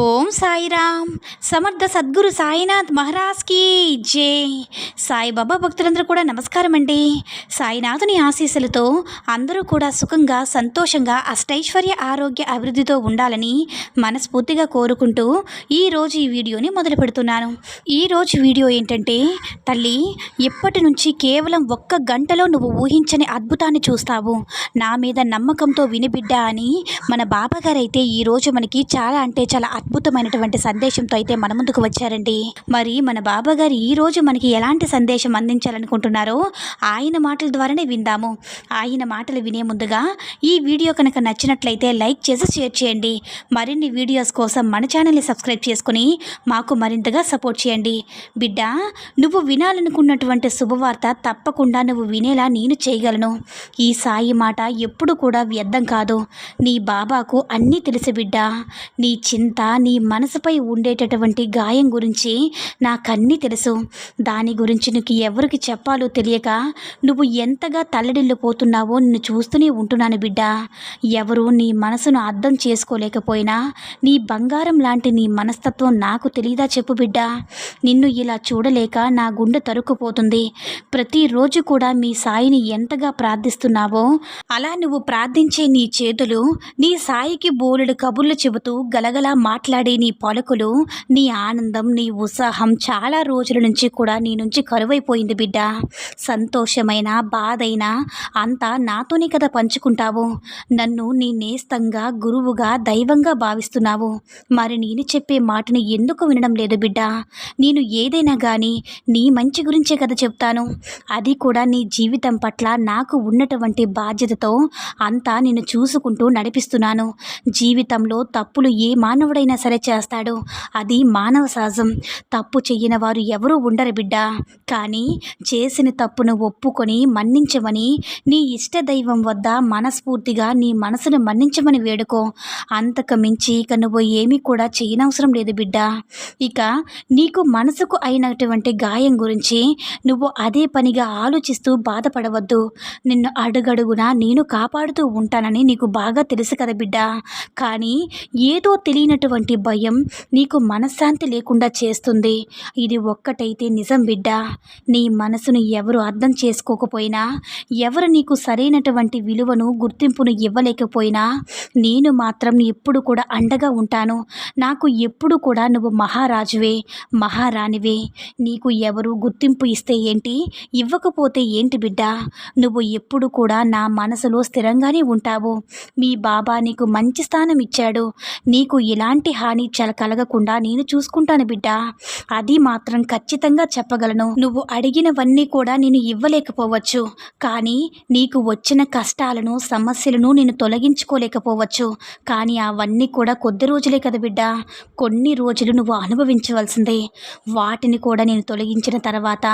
ఓం సాయిరామ్. సమర్థ సద్గురు సాయినాథ్ మహారాజ్కి జై. సాయిబాబా భక్తులందరూ కూడా నమస్కారం అండి సాయినాథుని ఆశీస్సులతో అందరూ కూడా సుఖంగా సంతోషంగా అష్టైశ్వర్య ఆరోగ్య అభివృద్ధితో ఉండాలని మనస్ఫూర్తిగా కోరుకుంటూ ఈరోజు ఈ వీడియోని మొదలు పెడుతున్నాను. ఈరోజు వీడియో ఏంటంటే తల్లి ఎప్పటి నుంచి కేవలం ఒక్క గంటలో నువ్వు ఊహించని అద్భుతాన్ని చూస్తావు. నా మీద నమ్మకంతో వినిబిడ్డ అని మన బాబాగారైతే ఈరోజు మనకి చాలా అంటే చాలా అద్భుతమైనటువంటి సందేశంతో అయితే మన ముందుకు వచ్చారండి. మరి మన బాబా గారు ఈరోజు మనకి ఎలాంటి సందేశం అందించాలనుకుంటున్నారో ఆయన మాటల ద్వారానే విందాము. ఆయన మాటలు వినే ముందుగా ఈ వీడియో కనుక నచ్చినట్లయితే లైక్ చేసి షేర్ చేయండి. మరిన్ని వీడియోస్ కోసం మన ఛానల్ని సబ్స్క్రైబ్ చేసుకుని మాకు మరింతగా సపోర్ట్ చేయండి. బిడ్డ నువ్వు వినాలనుకున్నటువంటి శుభవార్త తప్పకుండా నువ్వు వినేలా నేను చేయగలను. ఈ సాయి మాట ఎప్పుడు కూడా వ్యర్థం కాదు. నీ బాబాకు అన్నీ తెలుసు బిడ్డ. నీ చింత నీ మనసుపై ఉండేటటువంటి గాయం గురించి నాకన్నీ తెలుసు. దాని గురించి నీకు ఎవరికి చెప్పాలో తెలియక నువ్వు ఎంతగా తల్లడిల్లిపోతున్నావో నిన్ను చూస్తూనే ఉంటున్నాను బిడ్డ. ఎవరు నీ మనసును అర్థం చేసుకోలేకపోయినా నీ బంగారం లాంటి నీ మనస్తత్వం నాకు తెలియదా చెప్పు బిడ్డ. నిన్ను ఇలా చూడలేక నా గుండె తరుక్కుపోతుంది. ప్రతిరోజు కూడా మీ సాయిని ఎంతగా ప్రార్థిస్తున్నావో అలా నువ్వు ప్రార్థించే నీ చేతులు నీ సాయికి బోలెడు కబుర్లు చెబుతూ గలగలా మాట్లాడే నీ పలుకులు నీ ఆనందం నీ ఉత్సాహం చాలా రోజుల నుంచి కూడా నీ నుంచి కరువైపోయింది బిడ్డ. సంతోషమైన బాధైనా అంతా నాతోనే కదా పంచుకుంటావు. నన్ను నీ నేస్తంగా గురువుగా దైవంగా భావిస్తున్నావు. మరి నేను చెప్పే మాటని ఎందుకు వినడం లేదు బిడ్డ? నేను ఏదైనా కానీ నీ మంచి గురించే కదా చెప్తాను. అది కూడా నీ జీవితం పట్ల నాకు ఉన్నటువంటి బాధ్యతతో అంతా నేను చూసుకుంటూ నడిపిస్తున్నాను. జీవితంలో తప్పులు ఏ మానవుడైనా సరే చేస్తాడు. అది మానవ సహజం. తప్పు చెయ్యని వారు ఎవరూ ఉండరు బిడ్డ. కానీ చేసిన తప్పును ఒప్పుకొని మన్నించమని నీ ఇష్ట దైవం వద్ద మనస్ఫూర్తిగా నీ మనసును మన్నించమని వేడుకో. అంతకు మించి ఇక నువ్వు ఏమీ కూడా చేయనవసరం లేదు బిడ్డ. ఇక నీకు మనసుకు అయినటువంటి గాయం గురించి నువ్వు అదే పనిగా ఆలోచిస్తూ బాధపడవద్దు. నిన్ను అడుగడుగునా నేను కాపాడుతూ ఉంటానని నీకు బాగా తెలుసు కదా బిడ్డ. కానీ ఏదో తెలియనటువంటి భయం నీకు మనశ్శాంతి లేకుండా చేస్తుంది. ఇది ఒక్కటైతే నిజం బిడ్డ. నీ మనసును ఎవరు అర్థం చేసుకోకపోయినా ఎవరు నీకు సరైనటువంటి విలువను గుర్తింపును ఇవ్వలేకపోయినా నేను మాత్రం ఎప్పుడు కూడా అండగా ఉంటాను. నాకు ఎప్పుడు కూడా నువ్వు మహారాజువే మహారాణివే. నీకు ఎవరు గుర్తింపు ఇస్తే ఏంటి ఇవ్వకపోతే ఏంటి బిడ్డ? నువ్వు ఎప్పుడు కూడా నా మనసులో స్థిరంగానే ఉంటావు. మీ బాబా నీకు మంచి స్థానం ఇచ్చాడు. నీకు ఇలాంటి హాని చల కలగకుండా నేను చూసుకుంటాను బిడ్డ. అది మాత్రం ఖచ్చితంగా చెప్పగలను. నువ్వు అడిగినవన్నీ కూడా నేను ఇవ్వలేకపోవచ్చు. కానీ నీకు వచ్చిన కష్టాలను సమస్యలను నేను తొలగించుకోలేకపోవచ్చు. కానీ అవన్నీ కూడా కొద్ది రోజులే కదా బిడ్డ. కొన్ని రోజులు నువ్వు అనుభవించవలసిందే. వాటిని కూడా నేను తొలగించిన తర్వాత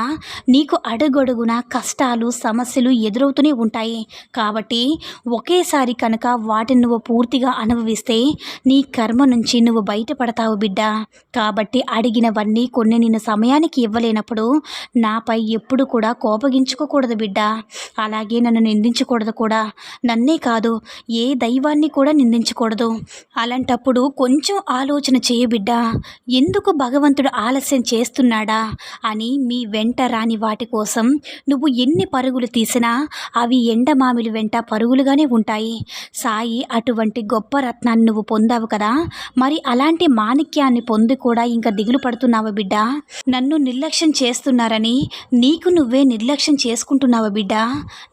నీకు అడుగడుగున కష్టాలు సమస్యలు ఎదురవుతూనే ఉంటాయి. కాబట్టి ఒకేసారి కనుక వాటిని నువ్వు పూర్తిగా అనుభవిస్తే నీ కర్మ నుంచి నువ్వు బయటపడతావు బిడ్డ. కాబట్టి అడిగినవన్నీ కొన్ని నేను సమయానికి ఇవ్వలేనప్పుడు నాపై ఎప్పుడు కూడా కోపగించుకోకూడదు బిడ్డ. అలాగే నన్ను నిందించకూడదు కూడా. నన్నే కాదు ఏ దైవాన్ని కూడా నిందించకూడదు. అలాంటప్పుడు కొంచెం ఆలోచన చేయ ఎందుకు భగవంతుడు ఆలస్యం చేస్తున్నాడా అని మీ వెంట రాని వాటి కోసం నువ్వు ఎన్ని పరుగులు తీసినా అవి ఎండమామిలి వెంట పరుగులుగానే ఉంటాయి. సాయి అటువంటి గొప్ప రత్నాన్ని నువ్వు పొందావు కదా. మరి మరి అలాంటి మాణిక్యాన్ని పొంది కూడా ఇంకా దిగులు పడుతున్నావా బిడ్డ? నన్ను నిర్లక్ష్యం చేస్తున్నారని నీకు నువ్వే నిర్లక్ష్యం చేసుకుంటున్నావా బిడ్డ?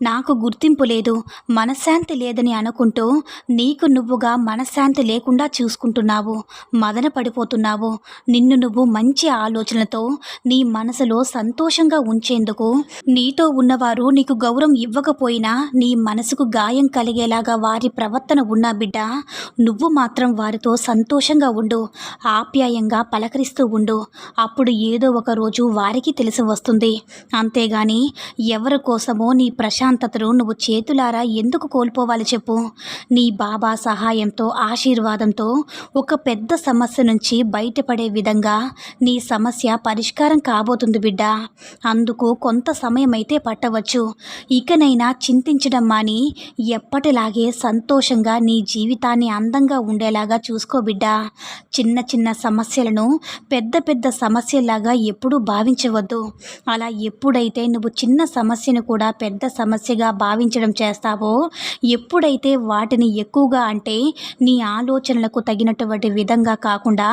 నాకు గుర్తింపు లేదు మనశ్శాంతి లేదని అనుకుంటూ నీకు నువ్వుగా మనశ్శాంతి లేకుండా చూసుకుంటున్నావు మదన పడిపోతున్నావు. నిన్ను నువ్వు మంచి ఆలోచనలతో నీ మనసులో సంతోషంగా ఉంచేందుకు నీతో ఉన్నవారు నీకు గౌరవం ఇవ్వకపోయినా నీ మనసుకు గాయం కలిగేలాగా వారి ప్రవర్తన ఉన్నా బిడ్డ. నువ్వు మాత్రం వారితో సంతోష సంతోషంగా ఉండు ఆప్యాయంగా పలకరిస్తూ ఉండు. అప్పుడు ఏదో ఒక రోజు వారికి తెలిసి వస్తుంది. అంతేగాని ఎవరి కోసమో నీ ప్రశాంతతను నువ్వు చేతులారా ఎందుకు కోల్పోవాలి చెప్పు. నీ బాబా సహాయంతో ఆశీర్వాదంతో ఒక పెద్ద సమస్య నుంచి బయటపడే విధంగా నీ సమస్య పరిష్కారం కాబోతుంది బిడ్డ. అందుకు కొంత సమయం అయితే పట్టవచ్చు. ఇకనైనా చింతించడం మాని ఎప్పటిలాగే సంతోషంగా నీ జీవితాన్ని అందంగా ఉండేలాగా చూసుకో బిడ్డ. చిన్న చిన్న సమస్యలను పెద్ద పెద్ద సమస్యలాగా ఎప్పుడూ భావించవద్దు. అలా ఎప్పుడైతే నువ్వు చిన్న సమస్యను కూడా పెద్ద సమస్యగా భావించడం చేస్తావో ఎప్పుడైతే వాటిని ఎక్కువగా అంటే నీ ఆలోచనలకు తగినటువంటి విధంగా కాకుండా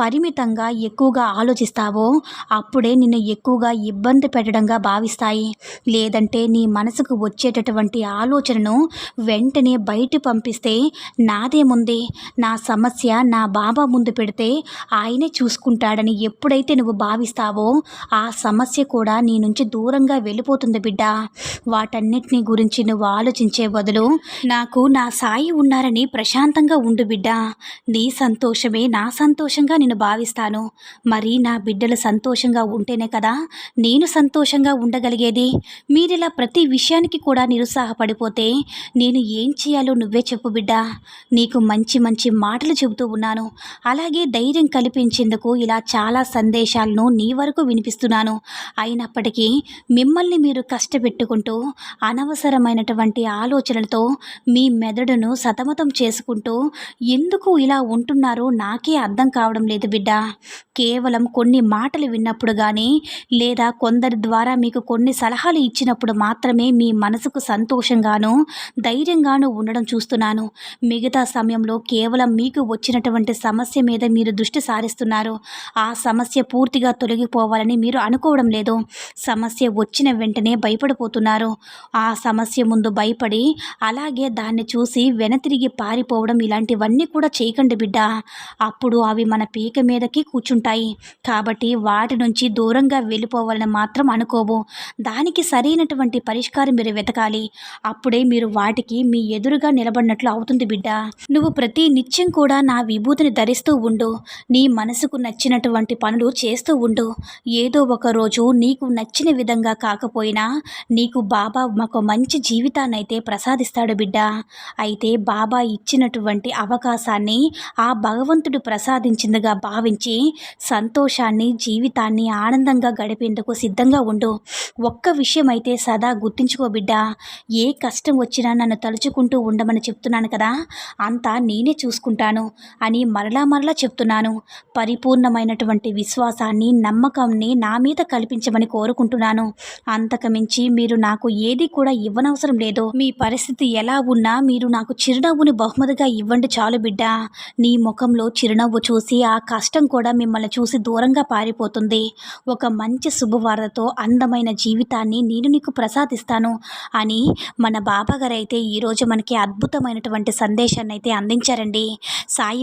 పరిమితంగా ఎక్కువగా ఆలోచిస్తావో అప్పుడే నిన్ను ఎక్కువగా ఇబ్బంది పెట్టడంగా భావిస్తాయి. లేదంటే నీ మనసుకు వచ్చేటటువంటి ఆలోచనను వెంటనే బయట పంపిస్తే నాదేముంది నా సమస్య నా నా బాబా ముందు పెడితే ఆయనే చూసుకుంటాడని ఎప్పుడైతే నువ్వు భావిస్తావో ఆ సమస్య కూడా నీ నుంచి దూరంగా వెళ్ళిపోతుంది బిడ్డ. వాటన్నిటిని గురించి నువ్వు ఆలోచించే బదులు నాకు నా సాయి ఉన్నారని ప్రశాంతంగా ఉండు బిడ్డ. నీ సంతోషమే నా సంతోషంగా నేను భావిస్తాను. మరి నా బిడ్డలు సంతోషంగా ఉంటేనే కదా నేను సంతోషంగా ఉండగలిగేది. మీరిలా ప్రతి విషయానికి కూడా నిరుత్సాహపడిపోతే నేను ఏం చేయాలో నువ్వే చెప్పు బిడ్డ. నీకు మంచి మంచి మాటలు చెబుతూ చేస్తున్నాను అలాగే ధైర్యం కల్పించేందుకు ఇలా చాలా సందేశాలను నీ వరకు వినిపిస్తున్నాను. అయినప్పటికీ మిమ్మల్ని మీరు కష్టపెట్టుకుంటూ అనవసరమైనటువంటి ఆలోచనలతో మీ మెదడును సతమతం చేసుకుంటూ ఎందుకు ఇలా ఉంటున్నారో నాకే అర్థం కావడం లేదు బిడ్డ. కేవలం కొన్ని మాటలు విన్నప్పుడు కానీ లేదా కొందరి ద్వారా మీకు కొన్ని సలహాలు ఇచ్చినప్పుడు మాత్రమే మీ మనసుకు సంతోషంగాను ధైర్యంగాను ఉండడం చూస్తున్నాను. మిగతా సమయంలో కేవలం మీకు వచ్చినటువంటి సమస్య మీద మీరు దృష్టి సారిస్తున్నారు. ఆ సమస్య పూర్తిగా తొలగిపోవాలని మీరు అనుకోవడం లేదు. సమస్య వచ్చిన వెంటనే భయపడిపోతున్నారు. ఆ సమస్య ముందు భయపడి అలాగే దాన్ని చూసి వెనతిరిగి పారిపోవడం ఇలాంటివన్నీ కూడా చేయకండి బిడ్డ. అప్పుడు అవి మన పీక మీదకి కూర్చుంటాయి. కాబట్టి వాటి నుంచి దూరంగా వెళ్ళిపోవాలని మాత్రం అనుకోవు. దానికి సరైనటువంటి పరిష్కారం మీరు వెతకాలి. అప్పుడే మీరు వాటికి మీ ఎదురుగా నిలబడినట్లు అవుతుంది బిడ్డ. నువ్వు ప్రతి నిత్యం కూడా నా విభూతిని ధరిస్తూ ఉండు. నీ మనసుకు నచ్చినటువంటి పనులు చేస్తూ ఉండు. ఏదో ఒక రోజు నీకు నచ్చిన విధంగా కాకపోయినా నీకు బాబా మాకు మంచి జీవితాన్ని అయితే ప్రసాదిస్తాడు బిడ్డ. అయితే బాబా ఇచ్చినటువంటి అవకాశాన్ని ఆ భగవంతుడు ప్రసాదించిందిగా భావించి సంతోషాన్ని జీవితాన్ని ఆనందంగా గడిపేందుకు సిద్ధంగా ఉండు. ఒక్క విషయం అయితే సదా గుర్తించుకో బిడ్డ. ఏ కష్టం వచ్చినా నన్ను తలుచుకుంటూ ఉండమని చెప్తున్నాను కదా అంతా నేనే చూసుకుంటాను. అని మరలా మరలా చెప్తున్నాను. పరిపూర్ణమైనటువంటి విశ్వాసాన్ని నమ్మకాన్ని నా మీద కల్పించమని కోరుకుంటున్నాను. అంతకమించి మీరు నాకు ఏది కూడా ఇవ్వనవసరం లేదు. మీ పరిస్థితి ఎలా ఉన్నా మీరు నాకు చిరునవ్వుని బహుమతిగా ఇవ్వండి చాలు బిడ్డ. నీ ముఖంలో చిరునవ్వు చూసి ఆ కష్టం కూడా మిమ్మల్ని చూసి దూరంగా పారిపోతుంది. ఒక మంచి శుభవార్తతో అందమైన జీవితాన్ని నేను నీకు ప్రసాదిస్తాను అని మన బాబాగారు అయితే ఈరోజు మనకి అద్భుతమైనటువంటి సందేశాన్ని అయితే అందించారండి. సాయి